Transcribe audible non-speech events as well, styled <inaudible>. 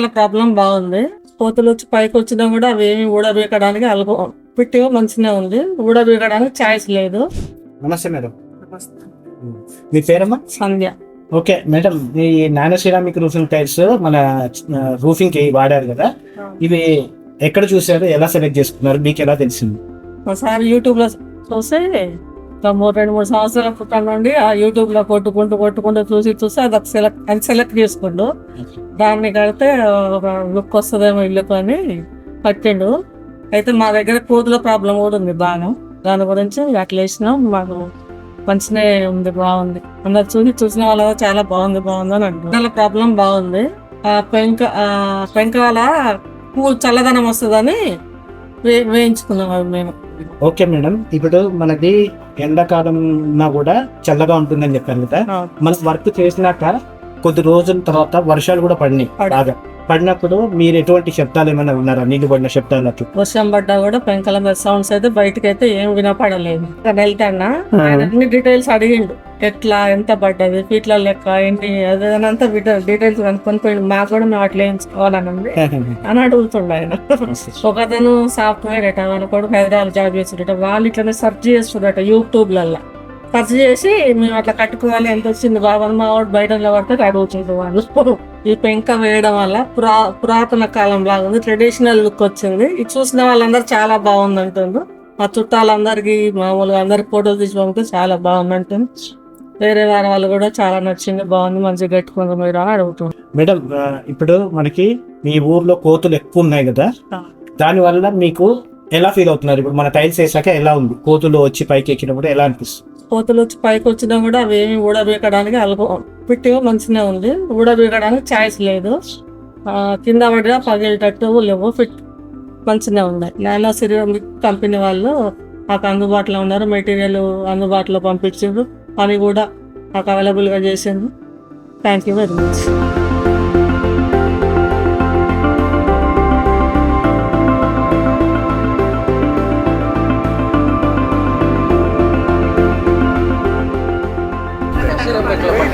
విత్తనాల ప్రాబ్లం బాగుంది. కోతులు వచ్చి పైకి వచ్చినా కూడా అవి ఏమి ఊడబీకడానికి అల్గో పిట్టిగా మంచిగా ఉంది. ఊడబీకడానికి ఛాయిస్ లేదు. నమస్తే మేడం. మీ పేరమ్మా? సంధ్య. ఓకే మేడం ఈ నానో సిరామిక్ రూఫింగ్ టైల్స్ మన రూఫింగ్కి వాడారు కదా? ఇవి ఎక్కడ చూసారు ఎలా సెలెక్ట్ చేసుకున్నారు? మీకు ఎలా తెలిసింది? ఒకసారి యూట్యూబ్లో చూసి ఒక మూడు రెండు మూడు సంవత్సరాల క్రితం నుండి ఆ యూట్యూబ్లో కొట్టుకుంటూ కొట్టుకుంటూ చూసి చూసి అది ఒక సెలెక్ట్ అది సెలెక్ట్ చేసుకుండు. దాన్ని కడితే ఒక లుక్ వస్తుందేమో ఇల్లుకు అని పట్టిండు. అయితే మా దగ్గర కోతుల ప్రాబ్లం కూడా ఉంది బాగా. దాని గురించి అట్లా వేసినాం మాకు మంచినే ఉంది బాగుంది. అందరు చూసి చూసిన వాళ్ళ చాలా బాగుంది బాగుంది అని అంటున్నారు. ప్రాబ్లం బాగుంది. ఆ పెంక పెంక వల్ల పువ్వు చల్లదనం వస్తుందని వే వేయించుకున్నాం అవి మేము. Okay madam. ఇప్పుడు మనది ఎండాకాలం ఉన్నా కూడా చల్లగా ఉంటుందని చెప్పాను కదా. మనం వర్క్ చేసినాక కొద్ది రోజుల తర్వాత వర్షాలు కూడా పడినాయి. బాగా. పడినప్పుడు మీరు ఎటువంటి శబ్దాలు ఏమైనా విన్నారా? నీళ్ళు పడిన శబ్దాలు అట్లా? వర్షం పడ్డా కూడా పెంకల మీద సౌండ్స్ అయితే బయటకి అయితే ఏం వినపడలేదు. వెళ్తానా అన్ని డీటెయిల్స్ అడిగిండు. ఎట్లా ఎంత పడ్డది ఫీట్ల లెక్క ఏంటి అదేనంతా డీటెయిల్స్ కనుక్కొని పోయిండు మాకు కూడా మేము అట్లా వేయించుకోవాలని ఉంది. <laughs> అని అడుగుతుండే ఆయన. <laughs> ఒకతను సాఫ్ట్వేర్ అట వాళ్ళ కొడుకు హైదరాబాద్ జాబ్ చేస్తుండట వాళ్ళు ఇట్లనే సెర్చ్ చేస్తుండట యూట్యూబ్లలో సెర్చ్ చేసి మేము అట్లా కట్టుకోవాలి ఎంత వచ్చింది బాబా మా వాడు బయట నిలబడితే అడుగుతుండ్రు వాళ్ళు ఈ పెంక వేయడం వల్ల పురా పురాతన కాలం లాగా ఉంది ట్రెడిషనల్ లుక్ వచ్చింది. ఇది చూసిన వాళ్ళందరూ చాలా బాగుంది అంటుండ్రు. మా చుట్టాలందరికి మామూలుగా అందరికి ఫోటోలు తీసి పంపితే చాలా బాగుంది అంటుంది వేరే వేరే వాళ్ళు కూడా చాలా నచ్చింది బాగుంది మంచిగా కట్టుకుంది మీరు అని అడుగుతున్నారు. మేడం ఇప్పుడు మనకి మీ ఊర్లో కోతులు ఎక్కువ ఉన్నాయి కదా? దాని వల్ల మీకు ఎలా ఫీల్ అవుతున్నారు? ఇప్పుడు మన టైల్స్ వేసాక ఎలా ఉంది? కోతులు వచ్చి పైకి ఎక్కినప్పుడు ఎలా అనిపిస్తుంది? కోతలు వచ్చి పైకి వచ్చినా కూడా అవి ఏమి ఊడబీకడానికి అలగ పిట్టి మంచిగా ఉంది. ఊడబీకడానికి ఛాయిస్ లేదు. కింద పడినా పగిలేటట్టు లేవు. ఫిట్ మంచిగా ఉన్నాయి నానో సిరిమిక్ కంపెనీ వాళ్ళు మాకు అందుబాటులో ఉన్నారు. మెటీరియల్ అందుబాటులో పంపించారు పని కూడా మాకు అవైలబుల్గా చేసిండ్రు. Thank you very much